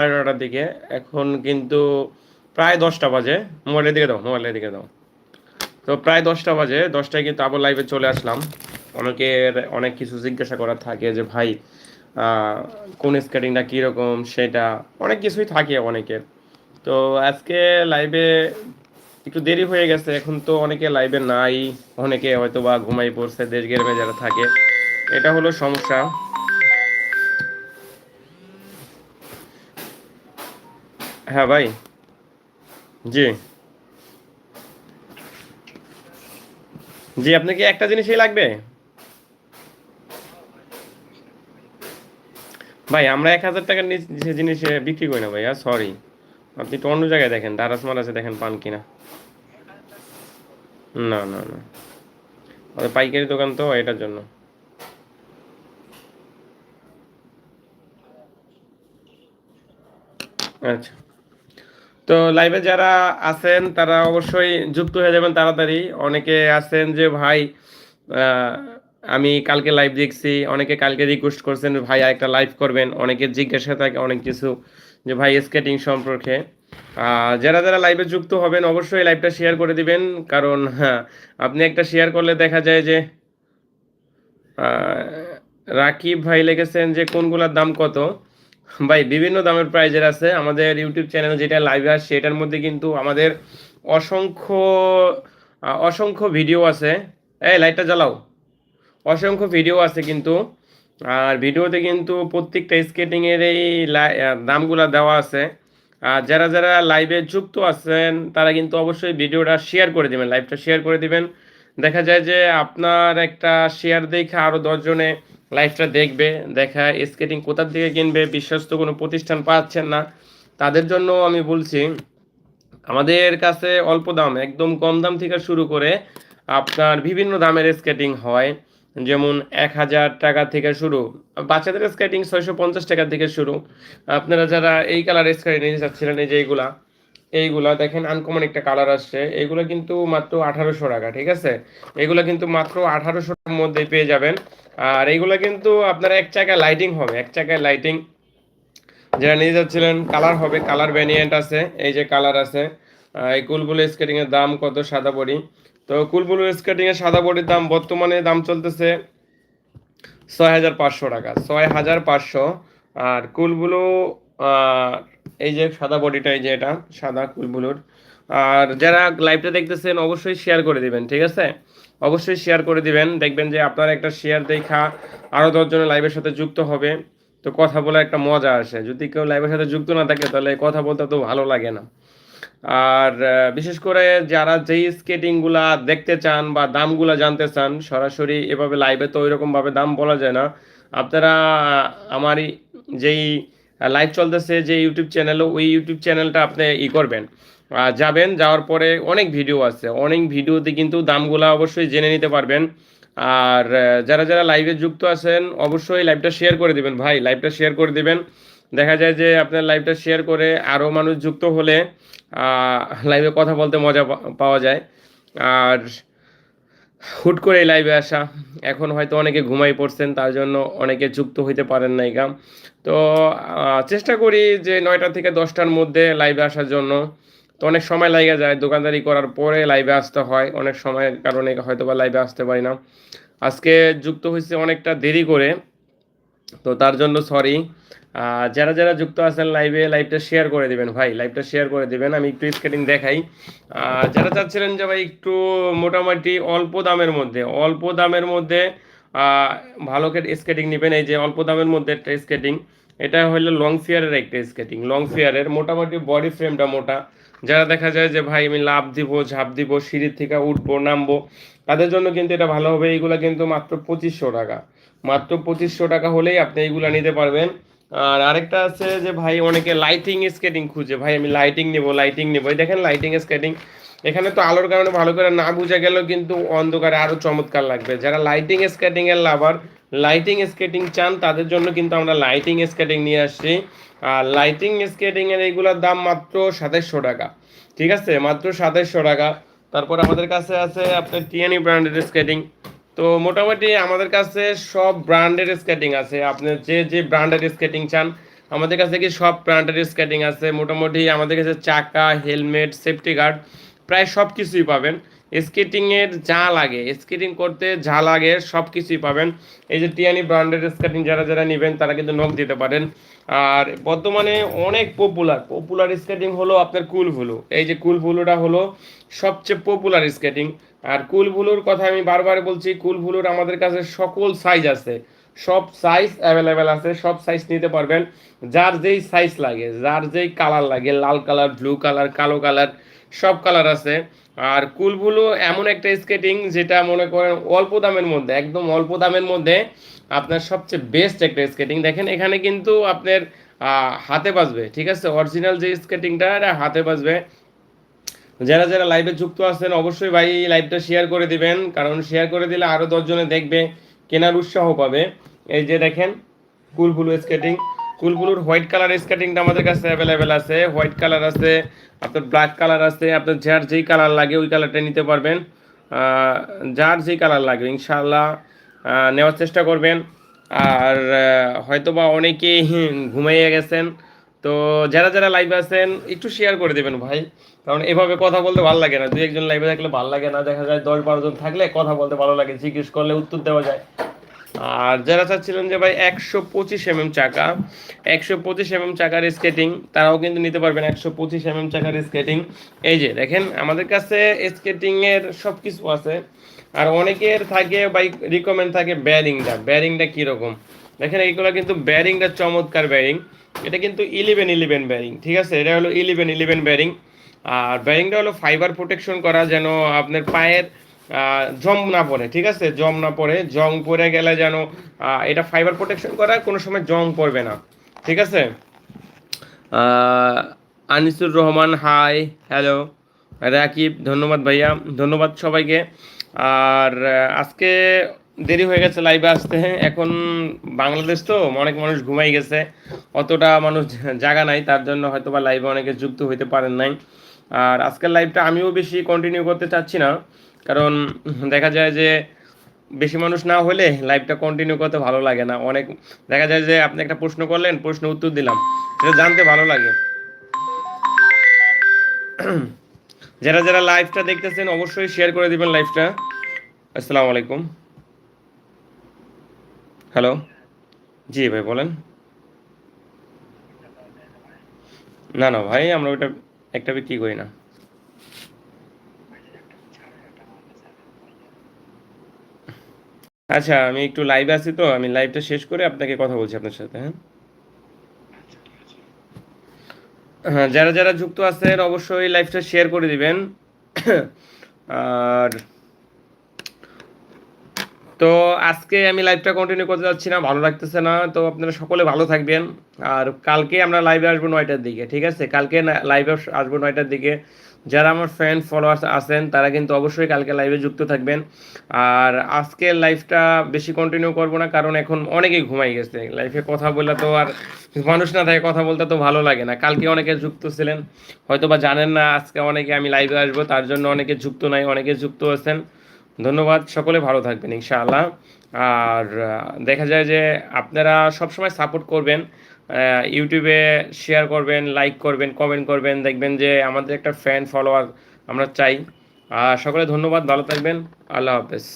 সাড়ে নটার দিকে। এখন কিন্তু প্রায় দশটা বাজে। মোবাইলের দিকে দাও, মোবাইলের দিকে দাও। তো প্রায় দশটা বাজে, দশটায় কিন্তু আবার লাইভে চলে আসলাম। অনেকের, অনেক কিছু জিজ্ঞাসা করার থাকে যে, ভাই কোন স্কেটিংটা কীরকম? সেটা? অনেক কিছুই থাকে অনেকের। তো আজকে লাইভে একটু দেরি হয়ে গেছে। এখন তো অনেকে লাইভে নাই। অনেকে হয়তো বা ঘুমাই পড়ছে, দেশ গ্রামে যারা থাকে। এটা হলো সমস্যা। হ্যাঁ ভাই। জি। জি আপনাকে একটা জিনিসই লাগবে? ভাই, আমরা এক হাজার টাকার নিচে জিনিস বিক্রি করি না ভাইয়া সরি আপনি একটু অন্য জায়গায় দেখেন দারাস মারাসে দেখেন, পান কিনা। না না না। পাইকারি দোকান তো, এটার জন্য। আচ্ছা। তো লাইভে যারা আছেন, তারা অবশ্যই যুক্ত হয়ে যাবেন তাড়াতাড়ি। অনেকে আছেন যে, ভাই আমি কালকে লাইভ দেখছি। অনেকে কালকে রিকোয়েস্ট করছেন, ভাই একটা লাইভ করবেন। অনেকে জিজ্ঞাসা থাকে অনেক কিছু যে, ভাই স্কেটিং সম্পর্কে। যারা যারা লাইভে যুক্ত হবেন, অবশ্যই লাইভটা শেয়ার করে দিবেন। কারণ হ্যাঁ আপনি একটা শেয়ার করলে দেখা যায় যে রাকিব ভাই লিখেছেন যে, কোনগুলার দাম কত? ভাই, বিভিন্ন দামের প্রাইজের আছে। আমাদের ইউটিউব চ্যানেল যেটা লাইভে আসছে এটার মধ্যে কিন্তু আমাদের অসংখ্য অসংখ্য ভিডিও আছে। এই লাইটটা জ্বালাও। অসংখ্য ভিডিও আছে কিন্তু। আর ভিডিওতে কিন্তু প্রত্যেকটা স্কেটিংয়ের এই দামগুলা দেওয়া আছে। আর যারা যারা লাইভে যুক্ত আছেন, তারা কিন্তু অবশ্যই ভিডিওটা শেয়ার করে দিবেন লাইভটা শেয়ার করে দিবেন। দেখা যায় যে আপনার একটা শেয়ার দেখে আরও দশজনে লাইফটা দেখবে, দেখা স্কেটিং কোথার থেকে কিনবে, বিশ্বস্ত কোনো প্রতিষ্ঠান পাচ্ছেন না। তাদের জন্য আমি বলছি, আমাদের কাছে অল্প দাম, একদম কম দাম থেকে শুরু করে আপনার বিভিন্ন দামের স্কেটিং হয়। যেমন এক হাজার টাকা থেকে শুরু, বাচ্চাদের স্কেটিং ছয়শো পঞ্চাশ টাকা থেকে শুরু। আপনারা যারা এই কালার স্কেটিং নিতে চাচ্ছিলেন, এই যে এইগুলা এইগুলা দেখেন আনকমন একটা কালার আসছে। এগুলো কিন্তু মাত্র আঠারোশো টাকা, ঠিক আছে? এগুলো কিন্তু মাত্র আঠারোশো টাকার মধ্যে পেয়ে যাবেন। আর এইগুলো কিন্তু আপনার এক চাকায় লাইটিং হবে, এক চাকায় লাইটিং যারা নিয়ে যাচ্ছিলেন কালার হবে কালার ভ্যারিয়েন্ট আছে, এই যে কালার আছে। এই কুলবুল স্কেটিং এর দাম কত সাদা বড়ি? তো কুলবুল স্কেটিং এর সাদা বড়ির দাম বর্তমানে দাম চলতেছে ছয় হাজার পাঁচশো টাকা, ছয় হাজার পাঁচশো। আর কুলবুলো এই যে সাদা বডিটা এই যে এটা, সাদা কুলবুলোর আর যারা লাইভটা দেখতেছেন, অবশ্যই শেয়ার করে দিবেন, ঠিক আছে? অবশ্যই শেয়ার করে দিবেন। দেখবেন যে আপনার একটা শেয়ার দেখা আরও দশজনের লাইভের সাথে যুক্ত হবে, তো কথা বলে একটা মজা আসে। যদি কেউ লাইভের সাথে যুক্ত না থাকে, তাহলে কথা বলতে তো ভালো লাগে না। আর বিশেষ করে যারা যেই স্কেটিংগুলা দেখতে চান বা দামগুলা জানতে চান, সরাসরি এভাবে লাইভে তো ওইরকম ভাবে দাম বলা যায় না। আপনারা আমারই যেই লাইভ চলতেছে যে ইউটিউব চ্যানেলও ওই ইউটিউব চ্যানেলটা আপনি ই করবেন। যাবেন, যাওয়ার পরে অনেক ভিডিও আছে। অনেক ভিডিওতে কিন্তু দামগুলো অবশ্যই জেনে নিতে পারবেন। আর যারা যারা লাইভে যুক্ত আছেন, অবশ্যই লাইভটা শেয়ার করে দিবেন। ভাই লাইভটা শেয়ার করে দিবেন। দেখা যায় যে আপনার লাইভটা শেয়ার করে আরও মানুষ যুক্ত হলে লাইভে কথা বলতে মজা পাওয়া যায়। আর হুট করে লাইভে আসা। এখন হয়তো অনেকে ঘুমাই পড়ছেন, তার জন্য অনেকে যুক্ত হইতে পারেন না গা। তো চেষ্টা করি যে নয়টা থেকে দশটার মধ্যে লাইভে আসার জন্য। তো অনেক সময় লাগে যায়, দোকানদারি করার পরে লাইভে আসতে হয়। অনেক সময়ের কারণে হয়তো বা লাইভে আসতে পারি না। আজকে যুক্ত হয়েছে অনেকটা দেরি করে। তো তার জন্য সরি যারা যারা যুক্ত আছেন লাইভে লাইভটা শেয়ার করে দিবেন ভাই লাইভটা শেয়ার করে দিবেন, আমি একটু স্কেটিং দেখাই। যারা চাচ্ছিলেন যে ভাই একটু মোটামুটি অল্প দামের মধ্যে, অল্প দামের মধ্যে ভালো স্কেটিং নেবেন, এই যে অল্প দামের মধ্যে একটা স্কেটিং এটা হলো লং ফিয়ারের একটা স্কেটিং লং ফিয়ারের মোটামুটি বডি ফ্রেমটা মোটা। যারা দেখা যায় যে ভাই আমি লাভ দিব, ঝাঁপ দিব, সিঁড়ির থেকে উঠবো, নামবো, তাদের জন্য কিন্তু এটা ভালো হবে। এইগুলা কিন্তু মাত্র পঁচিশশো টাকা। মাত্র পঁচিশশো টাকা হলেই আপনি এইগুলা নিতে পারবেন। আর আরেকটা আছে যে ভাই অনেকে লাইটিং স্কেটিং খুঁজে। ভাই, আমি লাইটিং নেব লাইটিং নেব। এই দেখেন লাইটিং স্কেটিং এখানে তো আলোর কারণে ভালো করে না বোঝা গেলেও কিন্তু অন্ধকারে আরও চমৎকার লাগবে। যারা লাইটিং স্কেটিং এর লাভার লাইটিং স্কেটিং চান, তাদের জন্য কিন্তু আমরা লাইটিং স্কেটিং নিয়ে আসছি। আর লাইটিং স্কেটিং এর এইগুলোর দাম মাত্র সাতাইশশো টাকা। ঠিক আছে? মাত্র সাতাইশশো টাকা। তারপর আমাদের কাছে আছে আপনার টিএনই ব্র্যান্ডের স্কেটিং তো মোটামুটি আমাদের কাছে সব ব্র্যান্ডের স্কেটিং আছে। আপনি যে যে ব্র্যান্ডের স্কেটিং চান, আমাদের কাছে কি সব ব্র্যান্ডের স্কেটিং আছে? মোটামুটি আমাদের কাছে চাকা হেলমেট সেফটি গার্ড প্রায় সব কিছুই পাবেন। স্কেটিংয়ের যা লাগে, স্কেটিং করতে যা লাগে সব কিছুই পাবেন। এই যে টিয়ানি ব্র্যান্ডের স্কেটিং যারা যারা নেবেন, তারা কিন্তু নখ দিতে পারেন। আর বর্তমানে অনেক পপুলার পপুলার স্কেটিং হলো আপনার কুল ভুলু এই যে কুল ভুলুটা হলো সবচেয়ে পপুলার স্কেটিং। আর কুল ভুলুর কথা আমি বারবার বলছি কুল ভুলুর আমাদের কাছে সকল সাইজ আছে। সব সাইজ অ্যাভেলেবেল আছে, সব সাইজ নিতে পারবেন। যার যেই সাইজ লাগে, যার যেই কালার লাগে, লাল কালার ব্লু কালার কালো কালার সব কালার আছে। আর কুলবুলো এমন একটা স্কেটিং যেটা মনে করেন অল্প দামের মধ্যে, একদম অল্প দামের মধ্যে আপনার সবচেয়ে বেস্ট একটা স্কেটিং দেখেন এখানে কিন্তু আপনার হাতে বাজবে, ঠিক আছে? অরিজিনাল যে স্কেটিংটা এটা হাতে বাজবে। যারা যারা লাইভে যুক্ত আছেন, অবশ্যই ভাই এই লাইভটা শেয়ার করে দিবেন। কারণ শেয়ার করে দিলে আরও দশজনে দেখবে, কেনার উৎসাহ পাবে। এই যে দেখেন কুলবুলু স্কেটিং কুলবুলুর হোয়াইট কালার স্কেটিংটা আমাদের কাছে অ্যাভেলেবেল আছে। হোয়াইট কালার আছে, আপনার ব্ল্যাক কালার আছে, আপনার যার যেই কালার লাগে ওই কালারটা নিতে পারবেন। যার যেই কালার লাগে ইনশাল্লাহ নেওয়ার চেষ্টা করবেন। আর হয়তোবা অনেকেই ঘুমাইয়ে গেছেন। তো যারা যারা লাইভে আছেন, একটু শেয়ার করে দেবেন ভাই। কারণ এভাবে কথা বলতে ভালো লাগে না। দুই একজন লাইভে থাকলে ভালো লাগে না। দেখা যায় দশ বারো জন থাকলে কথা বলতে ভালো লাগে। জিজ্ঞেস করলে উত্তর দেওয়া যায়। আর যারা চাচ্ছিলেন যে ভাই একশো পঁচিশ এমএম চাকা, একশো পঁচিশ এম এম চাকার স্কেটিং তারাও কিন্তু নিতে পারবেন একশো পঁচিশ এমএম চাকার স্কেটিং এই যে দেখেন, আমাদের কাছে স্কেটিং এর সব কিছু আছে। আর অনেকের থাকে বাই রিকমেন্ড থাকে ব্যারিংটা ব্যারিংটা কীরকম? দেখেন, এইগুলো কিন্তু ব্যারিংটা চমৎকার ব্যারিং এটা কিন্তু ইলেভেন ইলেভেন ব্যারিং ঠিক আছে? এটা হলো ইলেভেন ইলেভেন ব্যারিং আর ব্যারিংটা হলো ফাইবার প্রোটেকশন করা, যেন আপনার পায়ের জম না পড়ে, ঠিক আছে? জম না পড়ে, জং পড়ে গেলে যেন এটা ফাইবার প্রোটেকশন করা কোনো সময় জং পড়বে না, ঠিক আছে? আনিসুর রহমান হাই হ্যালো রাকিব, ধন্যবাদ ভাইয়া, ধন্যবাদ সবাইকে। আর আজকে দেরি হয়ে গেছে লাইভে আসতে, এখন বাংলাদেশ তো, অনেক মানুষ ঘুমাই গেছে, অতটা মানুষ জায়গা নাই, তার জন্য হয়তো বা লাইভে অনেকে যুক্ত হইতে পারেন নাই। আর আজকের লাইভটা আমিও বেশি কন্টিনিউ করতে চাচ্ছি না। কারণ দেখা যায় যে বেশি মানুষ না হলে লাইভটা কন্টিনিউ করতে ভালো লাগে না। অনেক দেখা যায় যে আপনি একটা প্রশ্ন করলেন, প্রশ্ন উত্তর দিলাম এটা জানতে ভালো লাগে। যারা যারা লাইভটা দেখতেছেন, অবশ্যই শেয়ার করে দিবেন লাইভটা আসসালামু আলাইকুম। হ্যালো জি ভাই, বলেন। না না ভাই, আমরা ওইটা একটা বিক্রি করি না। আচ্ছা আমি একটু লাইভে আছি তো, আমি লাইভটা শেষ করে আপনাকে কথা বলছি আপনার সাথে হ্যাঁ? হ্যাঁ যারা যারা যুক্ত আছেন, অবশ্যই লাইভটা শেয়ার করে দিবেন। আর তো আজকে আমি লাইভটা কন্টিনিউ করতে যাচ্ছি না, ভালো লাগতেছে না, তো আপনারা সকলে ভালো থাকবেন। আর কালকে আমরা লাইভে আসব নয়টার দিকে, ঠিক আছে? কালকে লাইভে আসব নয়টার দিকে। যারা আমার ফ্যান ফলোয়ার্স আছেন, তারা কিন্তু অবশ্যই কালকে লাইভে যুক্ত থাকবেন। আর আজকের লাইভটা বেশি কন্টিনিউ করব না, কারণ এখন অনেকেই ঘুমাই গেছে। লাইফে কথা বললে তো আর মানুষ না থাকে, কথা বলতে তো ভালো লাগে না। কালকে অনেকে যুক্ত ছিলেন হয়তো বা জানেন না, আজকে অনেকে আমি লাইভে আসব, তার জন্য অনেকে যুক্ত নাই, অনেকে যুক্ত আছেন। ধন্যবাদ, সকলে ভালো থাকবেন, ইনশাআল্লাহ। আর দেখা যায় যে আপনারা সবসময় সাপোর্ট করবেন ইউটিউবে শেয়ার করবেন লাইক করবেন কমেন্ট করবেন, দেখবেন যে আমাদের একটা ফ্যান ফলোয়ার আমরা চাই। আর সকলে ধন্যবাদ, ভালো থাকবেন, আল্লাহ হাফেজ।